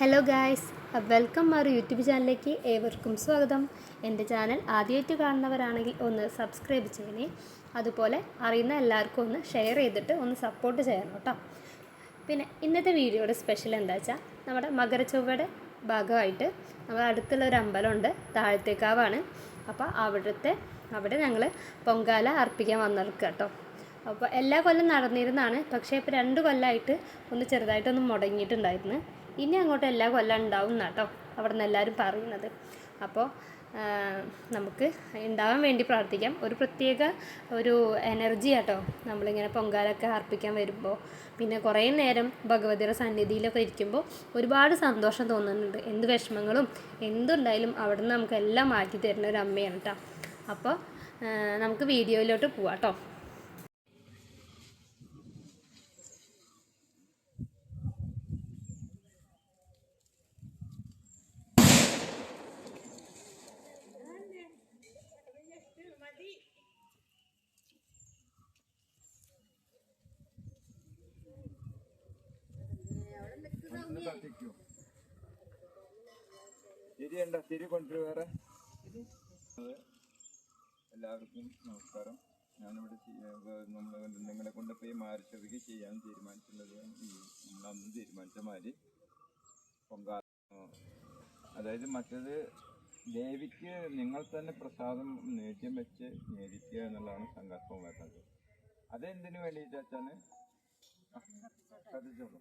Hello guys welcome our YouTube ചാനലിലേക്ക് ഏവർക്കും സ്വാഗതം. എന്റെ ചാനൽ ആദ്യമായിട്ട് കാണുന്നവരാണെങ്കിൽ ഒന്ന് സബ്സ്ക്രൈബ് ചെയ്യണേ. അതുപോലെ അറിയുന്ന എല്ലാവർക്കും ഒന്ന് ഷെയർ ചെയ്തിട്ട് ഒന്ന് സപ്പോർട്ട് ചെയ്യണം കേട്ടോ. പിന്നെ ഇന്നത്തെ വീഡിയോയുടെ സ്പെഷ്യൽ എന്താ വെച്ചാൽ നമ്മുടെ മകരച്ചൊവ്വയുടെ ഭാഗമായിട്ട് നമ്മുടെ അടുത്തുള്ള ഒരു അമ്പലമുണ്ട് താഴത്തേക്കാവാണ്. അപ്പോൾ അവിടുത്തെ അവിടെ ഞങ്ങൾ പൊങ്കാല അർപ്പിക്കാൻ വന്നിരിക്കുക കേട്ടോ. അപ്പോൾ എല്ലാ കൊല്ലം നടന്നിരുന്നാണ് പക്ഷേ ഇപ്പോൾ രണ്ട് കൊല്ലമായിട്ട് ഒന്ന് ചെറുതായിട്ടൊന്ന് മുടങ്ങിയിട്ടുണ്ടായിരുന്നു. ഇനി അങ്ങോട്ട് എല്ലാ കൊല്ലം ഉണ്ടാവും എന്നാട്ടോ അവിടെ നിന്ന് എല്ലാവരും പറയുന്നത്. അപ്പോൾ നമുക്ക് ഉണ്ടാവാൻ വേണ്ടി പ്രാർത്ഥിക്കാം. ഒരു പ്രത്യേക ഒരു എനർജി ആട്ടോ നമ്മളിങ്ങനെ പൊങ്കാലൊക്കെ അർപ്പിക്കാൻ വരുമ്പോൾ പിന്നെ കുറേ നേരം ഭഗവതിയുടെ സന്നിധിയിലൊക്കെ ഇരിക്കുമ്പോൾ ഒരുപാട് സന്തോഷം തോന്നുന്നുണ്ട്. എന്ത് വിഷമങ്ങളും എന്തുണ്ടായാലും അവിടെ നിന്ന് നമുക്ക് എല്ലാം മാറ്റി തരുന്ന ഒരു അമ്മയാണ് കേട്ടോ അപ്പോൾ നമുക്ക് വീഡിയോയിലോട്ട് പോവാം കേട്ടോ ഒന്ന് കത്തിക്കൂ തിരിയണ്ട തിരി കൊണ്ടുവരും വേറെ. എല്ലാവർക്കും നമസ്കാരം. ഞാനിവിടെ നമ്മൾ നിങ്ങളെ കൊണ്ട് പോയി മാരിച്ചവയ്ക്ക് ചെയ്യാൻ തീരുമാനിച്ചിട്ടുള്ളത് നമ്മൾ അന്ന് തീരുമാനിച്ച മാതിരി പൊങ്കാല അതായത് മറ്റത് ദേവിക്ക് നിങ്ങൾ തന്നെ പ്രസാദം നേദ്യം വെച്ച് നേരിക്കുക എന്നുള്ളതാണ് സങ്കല്പം വരുന്നത്. അതെന്തിനു വേണ്ടിയിട്ട് അച്ഛന് കത്തിച്ചോളൂ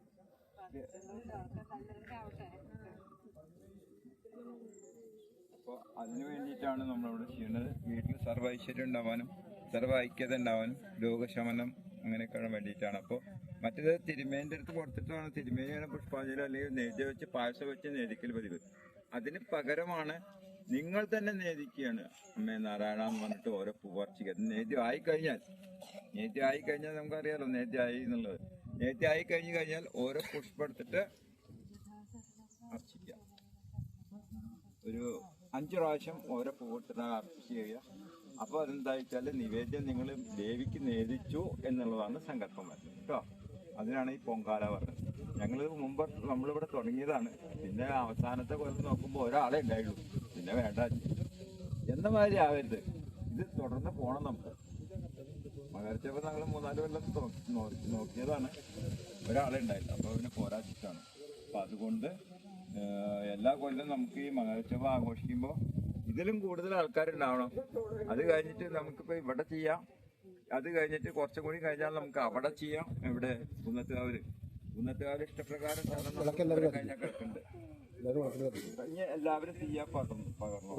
അപ്പോൾ അതിനു വേണ്ടിയിട്ടാണ് നമ്മളിവിടെ ചെയ്യുന്നത്. വീട്ടിൽ സർവ ഐശ്വര്യം ഉണ്ടാവാനും സർവ ഐക്യത ഉണ്ടാവാനും രോഗശമനം അങ്ങനെയൊക്കെ വേണ്ടിയിട്ടാണ്. അപ്പോൾ മറ്റേത് തിരുമേന്റെ അടുത്ത് കൊടുത്തിട്ടാണ്. തിരുമേനിയാണ് പുഷ്പാഞ്ജലി അല്ലെങ്കിൽ നേദ്യ വെച്ച് പായസം വെച്ച് നേദിക്കൽ പതിവ്. അതിന് പകരമാണ് നിങ്ങൾ തന്നെ നേദിക്കുകയാണ്. അമ്മേ നാരായണ എന്ന് പറഞ്ഞിട്ട് ഓരോ പൂവർച്ചിക്ക് അത് നേദ്യം ആയിക്കഴിഞ്ഞാൽ നേദ്യം ആയിക്കഴിഞ്ഞാൽ നമുക്കറിയാലോ നേദ്യം ആയി എന്നുള്ളത്. നേദ്യം കഴിഞ്ഞ് കഴിഞ്ഞാൽ ഓരോ പുഷ്പം എടുത്തിട്ട് ഒരു അഞ്ച് പ്രാവശ്യം ഓരോ പൂവിട്ടിട്ട് അർപ്പിച്ച് ചെയ്യുക അപ്പോൾ അതെന്താ വെച്ചാൽ നിവേദ്യം നിങ്ങൾ ദേവിക്ക് നേദിച്ചു എന്നുള്ളതാണ് സങ്കല്പം വരുന്നത്. കേട്ടോ? അതിനാണ് ഈ പൊങ്കാല പറഞ്ഞത്. ഞങ്ങൾ മുമ്പ് നമ്മളിവിടെ തുടങ്ങിയതാണ്. പിന്നെ അവസാനത്തെ കൊല്ലം നോക്കുമ്പോൾ ഒരാളെ ഉണ്ടായുള്ളൂ. പിന്നെ വേണ്ട. എന്ന മാതിരി ആവരുത്. ഇത് തുടർന്ന് പോകണം നമുക്ക്. മകരച്ചപ്പോൾ ഞങ്ങൾ മൂന്നാൽ കൊല്ലം നോക്കിയതാണ്. ഒരാളെ ഉണ്ടായില്ല. അപ്പോൾ പിന്നെ പോരാച്ചിട്ടാണ് അപ്പം അതുകൊണ്ട് എല്ലാ കൊല്ലം നമുക്ക് ഈ മഹോത്സവം ആഘോഷിക്കുമ്പോൾ ഇതിലും കൂടുതൽ ആൾക്കാരുണ്ടാവണം. അത് കഴിഞ്ഞിട്ട് നമുക്കിപ്പോൾ ഇവിടെ ചെയ്യാം. അത് കഴിഞ്ഞിട്ട് കുറച്ചും കൂടി കഴിഞ്ഞാൽ നമുക്ക് അവിടെ ചെയ്യാം. ഇവിടെ കുന്നത്തുകാവിൽ കുന്നത്തുകാവിൽ ഇഷ്ടപ്രകാരം കഴിഞ്ഞാൽ കിടക്കുന്നുണ്ട്. എല്ലാവരും ചെയ്യാ കത്തിക്കും കഴിഞ്ഞ എല്ലാവരും ചെയ്യാൻ പകർന്നു പകർന്നു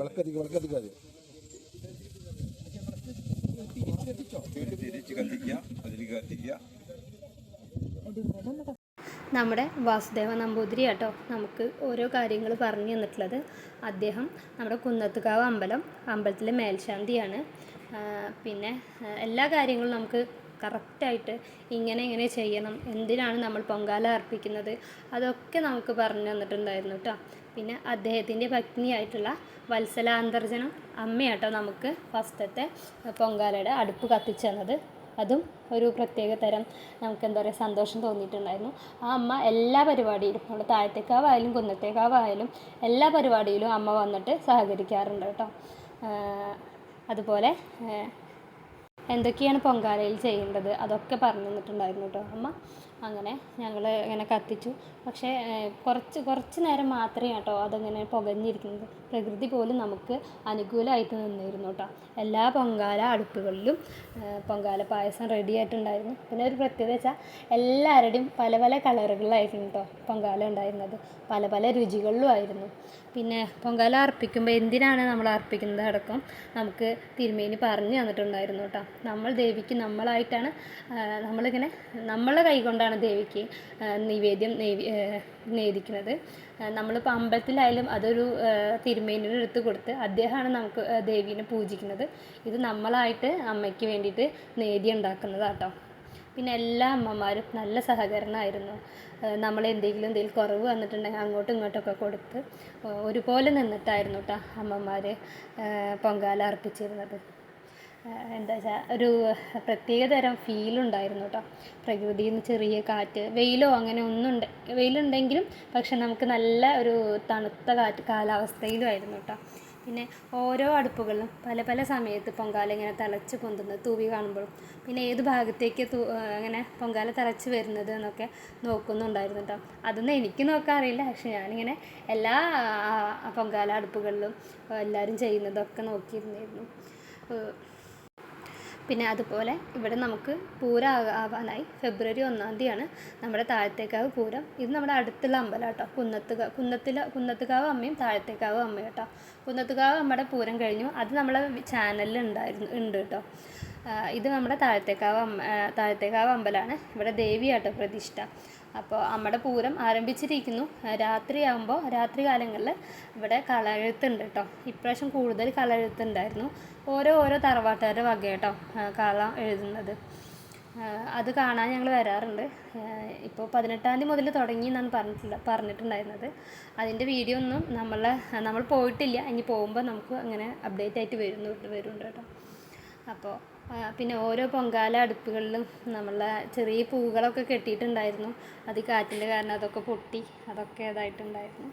തിരിച്ച് കത്തിക്കുക അതിൽ കത്തിക്കുക നമ്മുടെ വാസുദേവ നമ്പൂതിരി കേട്ടോ. നമുക്ക് ഓരോ കാര്യങ്ങൾ പറഞ്ഞു തന്നിട്ടുള്ളത്. അദ്ദേഹം നമ്മുടെ കുന്നത്തുകാവ് അമ്പലം അമ്പലത്തിലെ മേൽശാന്തിയാണ്. പിന്നെ എല്ലാ കാര്യങ്ങളും നമുക്ക് കറക്റ്റായിട്ട് ഇങ്ങനെ ഇങ്ങനെ ചെയ്യണം. എന്തിനാണ് നമ്മൾ പൊങ്കാല അർപ്പിക്കുന്നത്? അതൊക്കെ നമുക്ക് പറഞ്ഞു തന്നിട്ടുണ്ടായിരുന്നു കേട്ടോ. പിന്നെ അദ്ദേഹത്തിന്റെ ഭഗ്നിയായിട്ടുള്ള വത്സലാന്തർജനം അമ്മയാട്ടോ നമുക്ക് ഫസ്റ്റത്തെ പൊങ്കാലയുടെ അടുപ്പ് കത്തിച്ചു തന്നത് അതും ഒരു പ്രത്യേക തരം നമുക്ക് എന്താ പറയുക സന്തോഷം തോന്നിയിട്ടുണ്ടായിരുന്നു. ആ അമ്മ എല്ലാ പരിപാടിയിലും നമ്മുടെ താഴത്തേക്കാവായാലും കുന്നത്തേക്കാവായാലും എല്ലാ പരിപാടിയിലും അമ്മ വന്നിട്ട് സഹകരിക്കാറുണ്ട് കേട്ടോ. അതുപോലെ എന്തൊക്കെയാണ് പൊങ്കാലയിൽ ചെയ്യേണ്ടത്? അതൊക്കെ പറഞ്ഞു തന്നിട്ടുണ്ടായിരുന്നു കേട്ടോ അമ്മ. അങ്ങനെ ഞങ്ങൾ ഇങ്ങനെ കത്തിച്ചു. പക്ഷേ കുറച്ച് കുറച്ച് നേരം മാത്രമേ കേട്ടോ അതങ്ങനെ പുകഞ്ഞിരിക്കുന്നത്. പ്രകൃതി പോലും നമുക്ക് അനുകൂലമായിട്ട് നിന്നിരുന്നു കേട്ടോ. എല്ലാ പൊങ്കാല അടുപ്പുകളിലും പൊങ്കാല പായസം റെഡി ആയിട്ടുണ്ടായിരുന്നു. പിന്നെ ഒരു പ്രത്യേകത വെച്ചാൽ എല്ലാവരുടെയും പല പല കളറുകളിലായിരുന്നു കേട്ടോ പൊങ്കാല ഉണ്ടായിരുന്നത്. പല പല രുചികളിലും ആയിരുന്നു. പിന്നെ പൊങ്കാല അർപ്പിക്കുമ്പോൾ എന്തിനാണ് നമ്മൾ അർപ്പിക്കുന്നത് അടക്കം നമുക്ക് തിരുമേനി പറഞ്ഞു തന്നിട്ടുണ്ടായിരുന്നു കേട്ടോ. നമ്മൾ ദേവിക്ക് നമ്മളായിട്ടാണ് നമ്മളിങ്ങനെ നമ്മളെ കൈകൊണ്ടാണ് ദേവിക്ക് നിവേദ്യം നേവി നമ്മൾ നേദിക്കുന്നത് നമ്മളിപ്പോൾ അമ്പലത്തിലായാലും അതൊരു തിരുമേനിയുടെ അടുത്ത് കൊടുത്ത് അദ്ദേഹമാണ് നമുക്ക് ദേവീനെ പൂജിക്കുന്നത്. ഇത് നമ്മളായിട്ട് അമ്മയ്ക്ക് വേണ്ടിയിട്ട് നേദ്യം ഉണ്ടാക്കുന്നതാട്ടോ. പിന്നെ എല്ലാ അമ്മമാരും നല്ല സഹകരണമായിരുന്നു. നമ്മൾ എന്തെങ്കിലും എന്തെങ്കിലും കുറവ് വന്നിട്ടുണ്ടെങ്കിൽ അങ്ങോട്ടും ഇങ്ങോട്ടൊക്കെ കൊടുത്ത് ഒരുപോലെ നിന്നിട്ടായിരുന്നു കേട്ടോ അമ്മമാർ പൊങ്കാല അർപ്പിച്ചിരുന്നത്. എന്താ വെച്ചാൽ ഒരു പ്രത്യേക തരം ഫീലുണ്ടായിരുന്നു കേട്ടോ പ്രകൃതിയിൽ നിന്ന് ചെറിയ കാറ്റ് വെയിലോ അങ്ങനെ ഒന്നും വെയിലുണ്ടെങ്കിലും പക്ഷെ നമുക്ക് നല്ല ഒരു തണുത്ത കാറ്റ് കാലാവസ്ഥയിലുമായിരുന്നു കേട്ടോ പിന്നെ ഓരോ അടുപ്പുകളിലും പല പല സമയത്ത് പൊങ്കാല ഇങ്ങനെ തിളച്ച് പൊന്തുന്നത് തൂവി കാണുമ്പോഴും പിന്നെ ഏത് ഭാഗത്തേക്ക് തൂ അങ്ങനെ പൊങ്കാല തിളച്ച് വരുന്നത് എന്നൊക്കെ നോക്കുന്നുണ്ടായിരുന്നു കേട്ടോ അതൊന്നും എനിക്ക് നോക്കാൻ അറിയില്ല പക്ഷെ ഞാനിങ്ങനെ എല്ലാ പൊങ്കാല അടുപ്പുകളിലും എല്ലാവരും ചെയ്യുന്നതൊക്കെ നോക്കിയിരുന്നായിരുന്നു പിന്നെ അതുപോലെ ഇവിടെ നമുക്ക് പൂരം ആവാനായി ഫെബ്രുവരി ഒന്നാം തീയതിയാണ് നമ്മുടെ താഴത്തേക്കാവ് പൂരം. ഇത് നമ്മുടെ അടുത്തുള്ള അമ്പലം കേട്ടോ. കുന്നത്തുക കുന്നത്തിലെ കുന്നത്തുകാവ് അമ്മയും താഴത്തേക്കാവ് അമ്മയും കേട്ടോ. കുന്നത്തുകാവ് അമ്മയുടെ പൂരം കഴിഞ്ഞു. അത് നമ്മളെ ചാനലിൽ ഉണ്ടായിരുന്നു ഉണ്ട് കേട്ടോ. ഇത് നമ്മുടെ താഴത്തേക്കാവ് അമ്മ താഴത്തേക്കാവ് അമ്പലമാണ്. ഇവിടെ ദേവിയാട്ടോ പ്രതിഷ്ഠ. അപ്പോൾ നമ്മുടെ പൂരം ആരംഭിച്ചിരിക്കുന്നു. രാത്രിയാകുമ്പോൾ രാത്രി കാലങ്ങളിൽ ഇവിടെ കളയെഴുത്തുണ്ട് കേട്ടോ. ഇപ്രാവശ്യം കൂടുതൽ കളയെഴുത്തുണ്ടായിരുന്നു ഓരോ ഓരോ തറവാട്ടുകാരുടെ വക കേട്ടോ കള എഴുതുന്നത്. അത് കാണാൻ ഞങ്ങൾ വരാറുണ്ട്. ഇപ്പോൾ പതിനെട്ടാം തീയതി മുതൽ തുടങ്ങി എന്നാണ് പറഞ്ഞിട്ടില്ല പറഞ്ഞിട്ടുണ്ടായിരുന്നത്. അതിന്റെ വീഡിയോ ഒന്നും നമ്മളെ നമ്മൾ പോയിട്ടില്ല. ഇനി പോകുമ്പോൾ നമുക്ക് അങ്ങനെ അപ്ഡേറ്റ് ആയിട്ട് വരുന്നു വരുന്നുണ്ട് കേട്ടോ. അപ്പോൾ പിന്നെ ഓരോ പൊങ്കാല അടുപ്പുകളിലും നമ്മളെ ചെറിയ പൂക്കളൊക്കെ കെട്ടിയിട്ടുണ്ടായിരുന്നു. അത് കാറ്റിന്റെ കാരണം അതൊക്കെ പൊട്ടി അതൊക്കെ ഇതായിട്ടുണ്ടായിരുന്നു.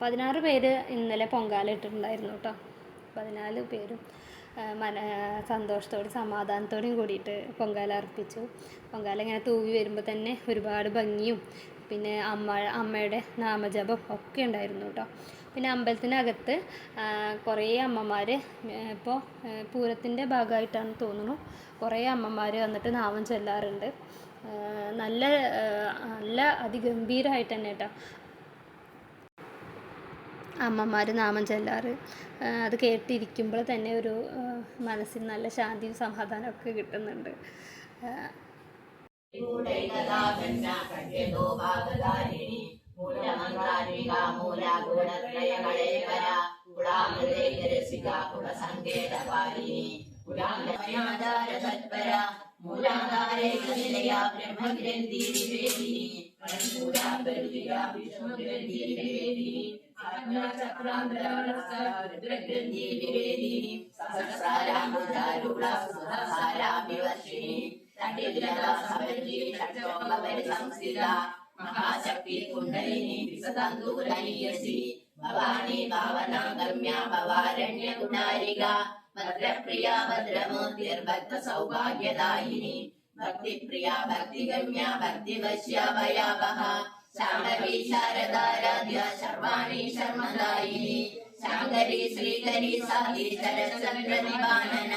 പതിനാറ് പേര് ഇന്നലെ പൊങ്കാല ഇട്ടിട്ടുണ്ടായിരുന്നു കേട്ടോ. പതിനാല് പേരും മന സന്തോഷത്തോടും സമാധാനത്തോടെയും കൂടിയിട്ട് പൊങ്കാല അർപ്പിച്ചു. പൊങ്കാല ഇങ്ങനെ തൂവി വരുമ്പോൾ തന്നെ ഒരുപാട് ഭംഗിയും പിന്നെ അമ്മ അമ്മയുടെ നാമജപം ഒക്കെ ഉണ്ടായിരുന്നു കേട്ടോ. പിന്നെ അമ്പലത്തിനകത്ത് കുറേ അമ്മമാർ ഇപ്പോൾ പൂരത്തിന്റെ ഭാഗമായിട്ടാണ് തോന്നുന്നു. കുറേ അമ്മമാർ വന്നിട്ട് നാമം ചൊല്ലാറുണ്ട്. നല്ല നല്ല അതിഗംഭീരമായിട്ട് തന്നെ കേട്ടോ അമ്മമാർ നാമം ചൊല്ലാറ്. അത് കേട്ടിരിക്കുമ്പോൾ തന്നെ ഒരു മനസ്സിന് നല്ല ശാന്തിയും സമാധാനമൊക്കെ കിട്ടുന്നുണ്ട്. മൂലമന്ത്രാത്മിക മൂലഗുണത്രയകളേവര കുളാമൃതൈകരസിക കുളസങ്കേതപാലിനി കുലാമയാചാര തത്പര മൂലാധാരേകനിലയ ബ്രഹ്മഗ്രന്ഥി നിവേദിനി കൺകൂലാപരിയ വിഷ്ണുഗ്രന്ഥി നിവേദിനി ആജ്ഞാചക്രാന്തരവ്രഗ്രന്ഥി നിവേദിനി സഹസ്രാരാമൃതാരുള സുധാസാരാഭിവർഷിണി തണ്ടിലത സമർജി സംസ്ഥിത മഹാശക്തി കുണ്ടലിനി വിസതന്തൂരനീയസി ഭവാനി ഭാവനാഗമ്യ ഭവാരണ്യ കുടാരിക ഭദ്രപ്രിയ ഭദ്രമൂർത്തിർഭക്ത സൗഭാഗ്യദായിനി ഭക്തിപ്രിയ ഭക്തിഗമ്യ ഭക്തിവശ്യ ഭയാവഹ ശാംഭവി ശാരദാരാധ്യ ശർവാണി ശർമ്മദായിനി. ശാങ്കരി ശ്രീകരി സാധി ശരചന്ദ്ര നിവാനന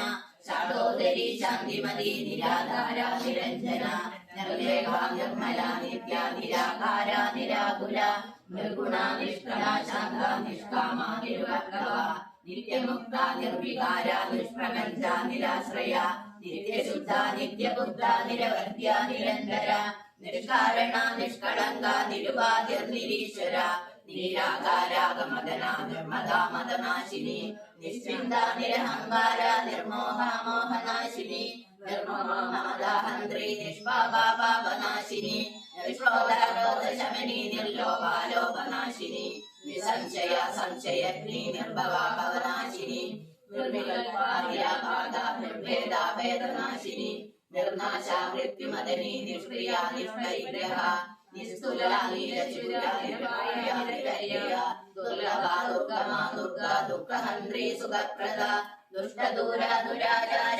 ശാഠോദരി ശാന്തിമതി നിരാധാര നിരഞ്ജന നിർലേഖ നിർമ്മല നിത്യ നിരാകാര നിരാകുല നിർഗുണ നിഷ്കള ശാന്ത നിഷ്കാമ നിരുവർഗവ നിത്യമുക്ത നിർവികാര നിഷ്പ്രപഞ്ച നിരാശ്രയ നിത്യശുദ്ധ നിത്യബുദ്ധ നിരവർദ്യ നിരന്തര നിഷ്കാരണ നിഷ്കളങ്ക നിരുപാധിർ നിരീശ്വര നിരാകാരാഗമദന നിർമ്മദാ മദനാശിനി നിശ്ചിന്ത നിരഹങ്കാര നിർമോഹ മോഹനാശിനി നിർമ്മോഹമദാഹന്ത്രി നിഷ്പാപാപാപനാശിനി. നിഷ്പ്രോദശമനി നിർലോപാലോപനാശിനി നിസംശയ സംശയഗ്നി നിർഭവാ ഭവനാശിനി നിർവികൽപാദ്യാപാദ നിർഭേദാ ഭേദനാശിനി. നിർനാശ മൃത്യുമദനി നിഷ്ക്രിയ നിഷ്പരിഗ്രഹ. നിസ്തുല ദുർഗമ ദുർഗ ദുഃഖഹന്ത്രി സുഖപ്രദ. ദുഷ്ടദൂര ദുരാചാര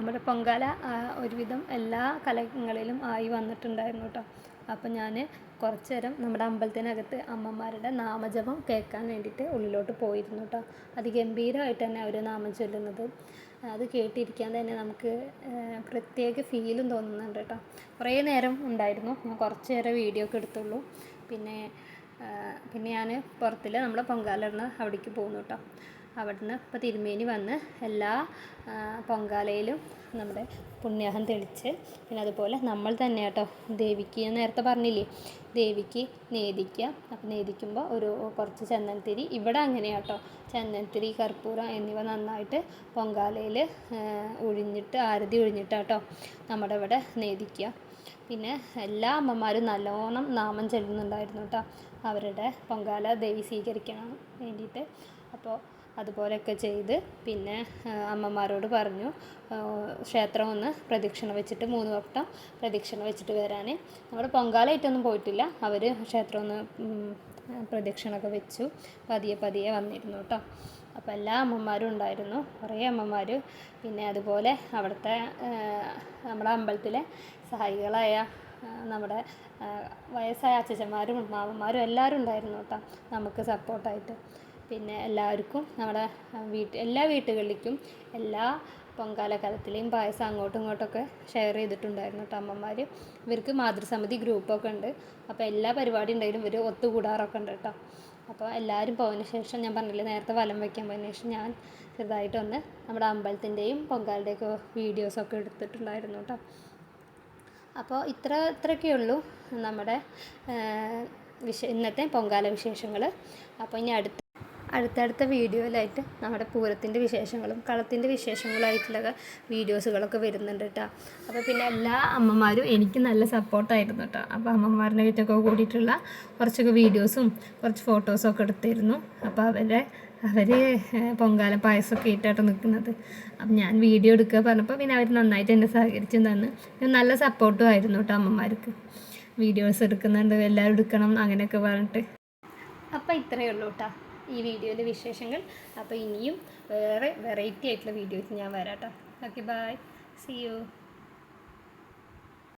നമ്മുടെ പൊങ്കാല ഒരുവിധം എല്ലാ കലങ്ങളിലും ആയി വന്നിട്ടുണ്ടായിരുന്നു കേട്ടോ അപ്പം ഞാൻ കുറച്ച് നേരം നമ്മുടെ അമ്പലത്തിനകത്ത് അമ്മമാരുടെ നാമജപം കേൾക്കാൻ വേണ്ടിയിട്ട് ഉള്ളിലോട്ട് പോയിരുന്നു കേട്ടോ അതിഗംഭീരമായിട്ട് തന്നെ അവർ നാമം ചൊല്ലുന്നത്. അത് കേട്ടിരിക്കാൻ തന്നെ നമുക്ക് പ്രത്യേക ഫീലും തോന്നുന്നുണ്ട് കേട്ടോ കുറേ നേരം ഉണ്ടായിരുന്നു. ഞാൻ കുറച്ച് നേരം വീഡിയോ ഒക്കെ എടുത്തുള്ളൂ. പിന്നെ പിന്നെ ഞാൻ പുറത്തിൽ നമ്മളെ പൊങ്കാലിടുന്ന അവിടേക്ക് പോകുന്നു കേട്ടോ അവിടുന്ന് ഇപ്പോൾ തിരുമേനി വന്ന് എല്ലാ പൊങ്കാലയിലും നമ്മുടെ പുണ്യാഹം തെളിച്ച് പിന്നെ അതുപോലെ നമ്മൾ തന്നെ കേട്ടോ ദേവിക്ക് ഞാൻ നേരത്തെ പറഞ്ഞില്ലേ ദേവിക്ക് നേദിക്കുക അപ്പം നേദിക്കുമ്പോൾ ഒരു കുറച്ച് ചന്ദനത്തിരി. ഇവിടെ അങ്ങനെയാണ് കേട്ടോ ചന്ദനത്തിരി കർപ്പൂരം എന്നിവ നന്നായിട്ട് പൊങ്കാലയിൽ ഒഴിഞ്ഞിട്ട് ആരതി ഒഴിഞ്ഞിട്ടാട്ടോ നമ്മുടെ ഇവിടെ നേദിക്കുക പിന്നെ എല്ലാ അമ്മമാരും നല്ലോണം നാമം ചെല്ലുന്നുണ്ടായിരുന്നു കേട്ടോ. അവരുടെ പൊങ്കാല ദേവി സ്വീകരിക്കണം വേണ്ടിയിട്ട്. അപ്പോൾ അതുപോലെയൊക്കെ ചെയ്ത് പിന്നെ അമ്മമാരോട് പറഞ്ഞു ക്ഷേത്രം ഒന്ന് പ്രദക്ഷിണ വെച്ചിട്ട് മൂന്ന് വട്ടം പ്രദക്ഷിണ വെച്ചിട്ട് വരാൻ നമ്മൾ പൊങ്കാലയായിട്ടൊന്നും പോയിട്ടില്ല. അവർ ക്ഷേത്രം ഒന്ന് പ്രദക്ഷിണമൊക്കെ വെച്ചു. പതിയെ പതിയെ വന്നിരുന്നു കേട്ടോ അപ്പോൾ എല്ലാ അമ്മമാരും ഉണ്ടായിരുന്നു. കുറേ അമ്മമാർ പിന്നെ അതുപോലെ അവിടുത്തെ നമ്മുടെ അമ്പലത്തിലെ സഹായികളായ നമ്മുടെ വയസ്സായ അച്ഛച്ചന്മാരും മാമന്മാരും എല്ലാവരും ഉണ്ടായിരുന്നു കേട്ടോ നമുക്ക് സപ്പോർട്ടായിട്ട് പിന്നെ എല്ലാവർക്കും നമ്മുടെ വീട്ട് എല്ലാ വീട്ടുകളിലേക്കും എല്ലാ പൊങ്കാല പൊങ്കാലക്കാലത്തിലെയും പായസം അങ്ങോട്ടും ഇങ്ങോട്ടൊക്കെ ഷെയർ ചെയ്തിട്ടുണ്ടായിരുന്നു കേട്ടോ അമ്മമാർ ഇവർക്ക് മാതൃസമിതി ഗ്രൂപ്പൊക്കെ ഉണ്ട്. അപ്പോൾ എല്ലാ പരിപാടി ഉണ്ടെങ്കിലും ഇവർ ഒത്തുകൂടാറൊക്കെ ഉണ്ട് കേട്ടോ. അപ്പോൾ എല്ലാവരും പോയതിന് ശേഷം ഞാൻ പറഞ്ഞില്ലേ നേരത്തെ വലം വയ്ക്കാൻ പോയതിന് ശേഷം ഞാൻ ചെറുതായിട്ടൊന്ന് നമ്മുടെ അമ്പലത്തിന്റെയും പൊങ്കാലിന്റെയൊക്കെ വീഡിയോസൊക്കെ എടുത്തിട്ടുണ്ടായിരുന്നു കേട്ടോ. അപ്പോൾ ഇത്ര ഇത്രയൊക്കെ ഉള്ളൂ നമ്മുടെ വിശ ഇന്നത്തെ പൊങ്കാല വിശേഷങ്ങൾ അപ്പോൾ ഇനി അടുത്ത അടുത്തടുത്ത വീഡിയോയിലായിട്ട് നമ്മുടെ പൂരത്തിന്റെ വിശേഷങ്ങളും കളത്തിന്റെ വിശേഷങ്ങളായിട്ടുള്ള വീഡിയോസുകളൊക്കെ വരുന്നുണ്ട് കേട്ടോ. അപ്പോൾ പിന്നെ എല്ലാ അമ്മമാരും എനിക്ക് നല്ല സപ്പോർട്ടായിരുന്നു കേട്ടോ. അപ്പോൾ അമ്മമാരുടെ വീട്ടൊക്കെ കൂടിയിട്ടുള്ള കുറച്ചൊക്കെ വീഡിയോസും കുറച്ച് ഫോട്ടോസും ഒക്കെ എടുത്തിരുന്നു. അപ്പോൾ അവരെ അവർ പൊങ്കാല പായസമൊക്കെ ഇട്ടായിട്ട് നിൽക്കുന്നത്. അപ്പം ഞാൻ വീഡിയോ എടുക്കുക പറഞ്ഞപ്പോൾ പിന്നെ അവർ നന്നായിട്ട് എന്നെ സഹകരിച്ചും തന്ന്. നല്ല സപ്പോർട്ടും ആയിരുന്നു കേട്ടോ അമ്മമാർക്ക്. വീഡിയോസ് എടുക്കുന്നുണ്ട് എല്ലാവരും എടുക്കണം അങ്ങനെയൊക്കെ പറഞ്ഞിട്ട്. അപ്പോൾ ഇത്രയേ ഉള്ളൂ കേട്ടോ. ഈ വീഡിയോയിലെ വിശേഷങ്ങൾ. അപ്പോൾ ഇനിയും വേറെ വെറൈറ്റി ആയിട്ടുള്ള വീഡിയോസ് ഞാൻ വരാം കേട്ടോ. Okay bye C U